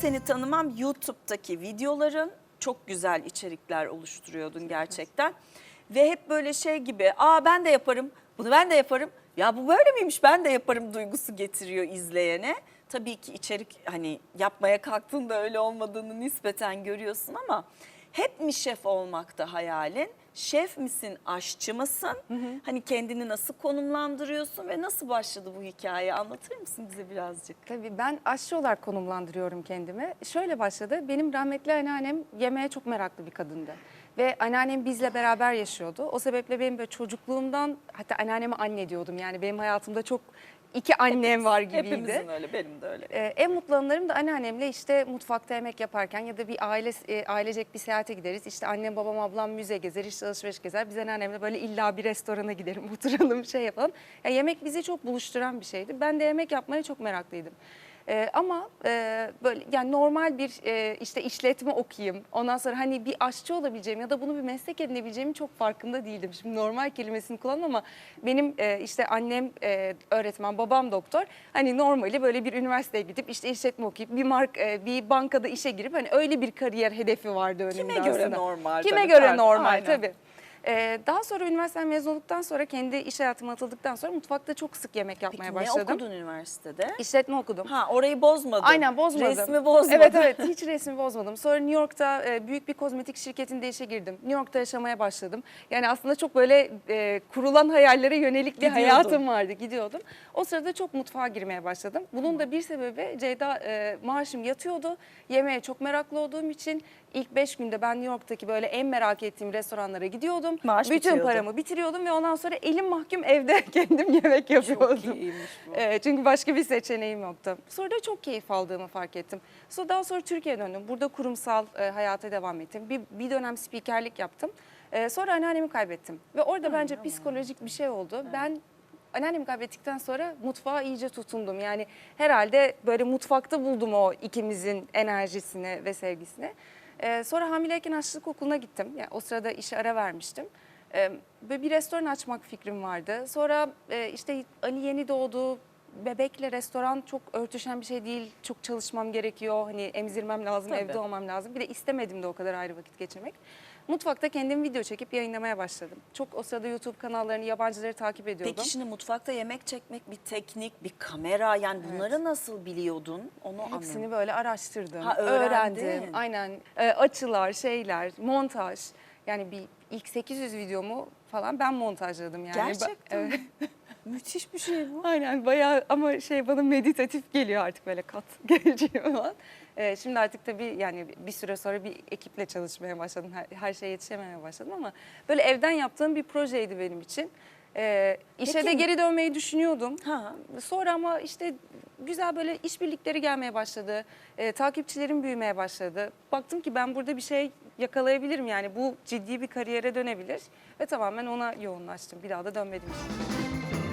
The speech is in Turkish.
seni tanımam YouTube'daki videoların çok güzel içerikler oluşturuyordun gerçekten. Ve hep böyle şey gibi aa ben de yaparım bunu ben de yaparım ya bu böyle miymiş ben de yaparım duygusu getiriyor izleyene. Tabii ki içerik hani yapmaya kalktığında öyle olmadığını nispeten görüyorsun ama hep mi şef olmakta hayalin? Şef misin, aşçı mısın? Hani kendini nasıl konumlandırıyorsun ve nasıl başladı bu hikaye? Anlatır mısın bize birazcık? Tabii ben aşçı olarak konumlandırıyorum kendimi. Şöyle başladı. Benim rahmetli anneannem yemeğe çok meraklı bir kadındı. Ve anneannem bizle beraber yaşıyordu. O sebeple benim böyle çocukluğumdan hatta anneanneme anne diyordum. Yani benim hayatımda çok iki annem var gibiydi. Hepimizin öyle, benim de öyle. Ee, en mutlu anılarım da anneannemle işte mutfakta yemek yaparken ya da bir aile e, ailecek bir seyahate gideriz. İşte annem, babam, ablam müze gezer, işte alışveriş gezer. Biz anneannemle böyle illa bir restorana gidelim, oturalım, şey yapalım. Yani yemek bizi çok buluşturan bir şeydi. Ben de yemek yapmaya çok meraklıydım. Ee, ama e, böyle yani normal bir e, işte işletme okuyayım. Ondan sonra hani bir aşçı olabileceğim ya da bunu bir meslek edinebileceğimin çok farkında değildim. Şimdi normal kelimesini kullandım ama benim e, işte annem e, öğretmen, babam doktor. Hani normali böyle bir üniversiteye gidip işte işletme okuyup bir mark e, bir bankada işe girip hani öyle bir kariyer hedefi vardı önümde Kime göre aslında. normal Kime tabii, göre normal aynen. tabii. Ee, daha sonra üniversiteden mezun olduktan sonra kendi iş hayatıma atıldıktan sonra mutfakta çok sık yemek yapmaya Peki başladım. ne okudun üniversitede? İşletme okudum. Ha orayı bozmadın. Aynen bozmadım. Resmi bozmadın. Evet evet hiç resmi bozmadım. Sonra New York'ta e, büyük bir kozmetik şirketinde işe girdim. New York'ta yaşamaya başladım. Yani aslında çok böyle e, kurulan hayallere yönelik bir Gidiyordun. hayatım vardı. Gidiyordum. O sırada çok mutfağa girmeye başladım. Bunun da bir sebebi Ceyda e, maaşım yatıyordu. Yemeğe çok meraklı olduğum için ilk beş günde ben New York'taki böyle en merak ettiğim restoranlara gidiyordum. Maaş Bütün bitiyordu. paramı bitiriyordum ve ondan sonra elim mahkum evde kendim yemek yapıyordum. Çok iyiymiş bu. Evet, çünkü başka bir seçeneğim yoktu. Sonra da çok keyif aldığımı fark ettim. Sonra daha sonra Türkiye'ye döndüm. Burada kurumsal e, hayata devam ettim. Bir, bir dönem spikerlik yaptım. E, sonra anneannemi kaybettim. Ve orada bence psikolojik bir şey oldu. Ben anneannemi kaybettikten sonra mutfağa iyice tutundum. Yani herhalde böyle mutfakta buldum o ikimizin enerjisini ve sevgisini. E, sonra hamileyken aşçılık okuluna gittim. Yani o sırada işe ara vermiştim. E, bir restoran açmak fikrim vardı. Sonra e, işte Ali yeni doğdu. Bebekle restoran çok örtüşen bir şey değil. Çok çalışmam gerekiyor. Hani emzirmem lazım, Tabii. evde olmam lazım. Bir de istemedim de o kadar ayrı vakit geçirmek. Mutfakta kendim video çekip yayınlamaya başladım. Çok o sırada YouTube kanallarını, yabancıları takip ediyordum. Peki şimdi mutfakta yemek çekmek bir teknik, bir kamera yani bunları nasıl biliyordun? Onu Hepsini anlayamadım. böyle araştırdım, Ha, öğrendin. öğrendim. Aynen e, açılar, şeyler, montaj. Yani bir ilk 800 videomu falan ben montajladım yani. Gerçekten Evet. Müthiş bir şey bu. Aynen bayağı ama şey bana meditatif geliyor artık böyle kat geçiyor falan. Ee, şimdi artık tabii yani bir süre sonra bir ekiple çalışmaya başladım. Her, her şeye yetişememeye başladım ama böyle evden yaptığım bir projeydi benim için. Ee, işe Peki- de geri dönmeyi düşünüyordum. Ha. Sonra ama işte güzel böyle işbirlikleri gelmeye başladı. Ee, takipçilerim büyümeye başladı. Baktım ki ben burada bir şey yakalayabilirim yani bu ciddi bir kariyere dönebilir ve tamamen ona yoğunlaştım. Bir daha da dönmedim. işte.